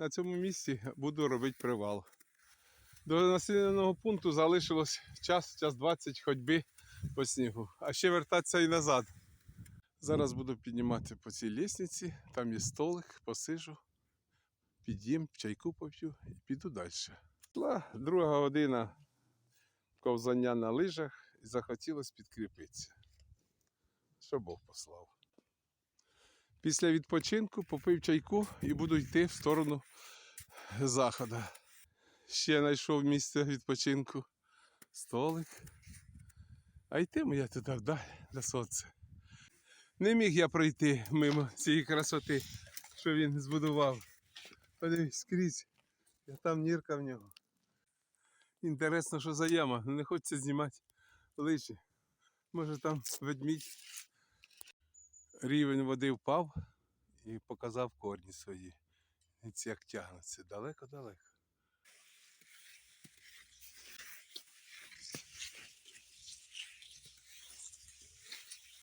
на цьому місці буду робити привал. До населеного пункту залишилось час, час 20 ходьби по снігу, а ще вертатися і назад. Зараз буду піднімати по цій лісниці, там є столик, посижу, під'їм, чайку поп'ю і піду далі. Пішла друга година ковзання на лижах і захотілося підкріпитися. Що Бог послав. Після відпочинку попив чайку і буду йти в сторону заходу. Ще знайшов місце відпочинку, столик. А йтиму я туди вдаль до сонця. Не міг я пройти мимо цієї красоти, що він збудував. Подивись, скрізь. Я там нірка в нього. Інтересно, що за яма. Не хочеться знімати лижі. Може там ведмідь. Рівень води впав і показав корні свої. Ці як тягнуться далеко-далеко.